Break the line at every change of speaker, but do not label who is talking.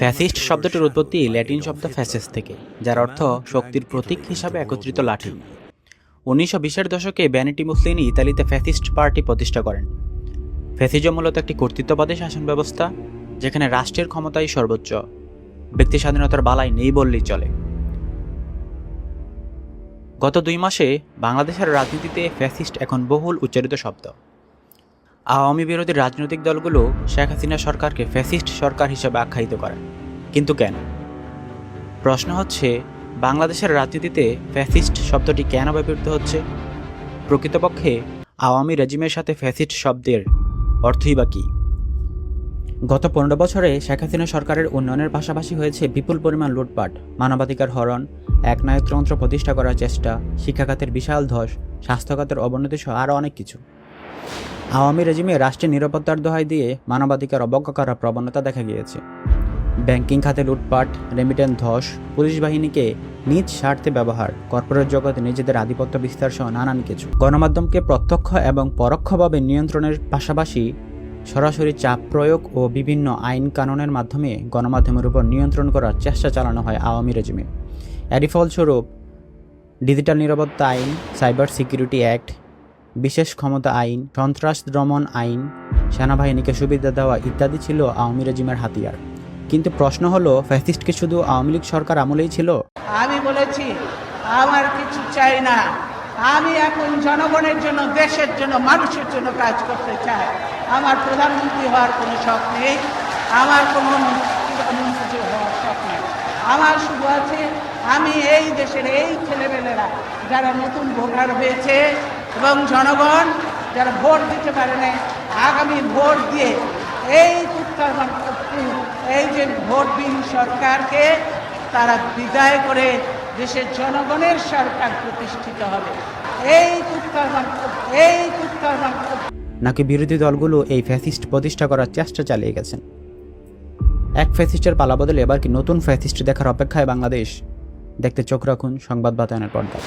Fascist শব্দটির উৎপত্তি Latin শব্দ ফ্যাসিস থেকে, যার অর্থ শক্তির প্রতীক হিসাবে একত্রিত লাঠি। উনিশশো বিশের দশকে ব্যানিটি মুসলিনি ইতালিতে ফ্যাসিস্ট পার্টি প্রতিষ্ঠা করেন। ফ্যাসিজম মূলত একটি কর্তৃত্ববাদী শাসন ব্যবস্থা যেখানে রাষ্ট্রের ক্ষমতাই সর্বোচ্চ, ব্যক্তি স্বাধীনতার বালাই নেই বললেই চলে। গত দুই মাসে বাংলাদেশের রাজনীতিতে ফ্যাসিস্ট এখন বহুল উচ্চারিত শব্দ। আওয়ামী বিরোধী রাজনৈতিক দলগুলো শেখ হাসিনা সরকারকে ফ্যাসিস্ট সরকার হিসেবে আখ্যায়িত করে। কিন্তু কেন? প্রশ্ন হচ্ছে, বাংলাদেশের রাজনীতিতে ফ্যাসিস্ট শব্দটি কেন ব্যবহৃত হচ্ছে? প্রকৃতপক্ষে, আওয়ামী রেজিমের সাথে ফ্যাসিস্ট শব্দের অর্থই বা কী? গত পনেরো বছরে শেখ হাসিনা সরকারের উন্নয়নের পাশাপাশি হয়েছে বিপুল পরিমাণ লুটপাট, মানবাধিকার হরণ একনায়কতন্ত্র প্রতিষ্ঠা করার চেষ্টা, শিক্ষাখাতের বিশাল ধস, স্বাস্থ্যখাতের অবনতি সহ আরও অনেক কিছু। আওয়ামী রেজিমে রাষ্ট্রের নিরাপত্তার দোহাই দিয়ে মানবাধিকার অবজ্ঞা করার প্রবণতা দেখা গিয়েছে। ব্যাংকিং খাতে লুটপাট, রেমিটেন্স ধস, পুলিশ বাহিনীকে নিজ স্বার্থে ব্যবহার, কর্পোরেট জগতে নিজেদের আধিপত্য বিস্তার সহ নানান কিছু। গণমাধ্যমকে প্রত্যক্ষ এবং পরোক্ষভাবে নিয়ন্ত্রণের পাশাপাশি সরাসরি চাপ প্রয়োগ ও বিভিন্ন আইন কানুনের মাধ্যমে গণমাধ্যমের উপর নিয়ন্ত্রণ করার চেষ্টা চালানো হয় আওয়ামী রেজিমে। এরই ফলস্বরূপ, ডিজিটাল নিরাপত্তা আইন, সাইবার সিকিউরিটি অ্যাক্ট বিশেষ ক্ষমতা আইন, সন্ত্রাস দমন আইন, সেনাবাহিনীকে সুবিধা দেওয়া ইত্যাদি ছিল আওয়ামী রেজিমের হাতিয়ার। কিন্তু প্রশ্ন হলো, ফ্যাসিস্ট কি শুধু আওয়ামী লীগ সরকার আমলেই ছিল?
আমি বলেছি, আমার কিছু চাই না। আমি এখন জনগণের জন্য, দেশের জন্য, মানুষের জন্য কাজ করতে চাই। আমার প্রধানমন্ত্রী হওয়ার কোনো শখ নেই। আমার কোনো আমার শুধু আছে, আমি এই দেশের এই ছেলেমেয়েরা যারা নতুন ভোটার হয়েছে এবং জনগণ যারা ভোট দিতে পারে না আগামী ভোট দিয়ে এই উত্তরবঙ্গ এই যে ভোটবিহীন সরকারকে তারা বিদায় করে দেশের জনগণের সরকার প্রতিষ্ঠিত হবে। এই উত্তরবঙ্গ এই উত্তরবঙ্গ
নাকি বিরোধী দলগুলো এই ফ্যাসিস্ট প্রতিষ্ঠা করার চেষ্টা চালিয়ে গেছেন? এক ফ্যাসিস্টের পালা বদলে এবার কি নতুন ফ্যাসিস্ট দেখার অপেক্ষায় বাংলাদেশ? দেখতে চোখ রাখুন সংবাদ বাতায়নের পর্দায়।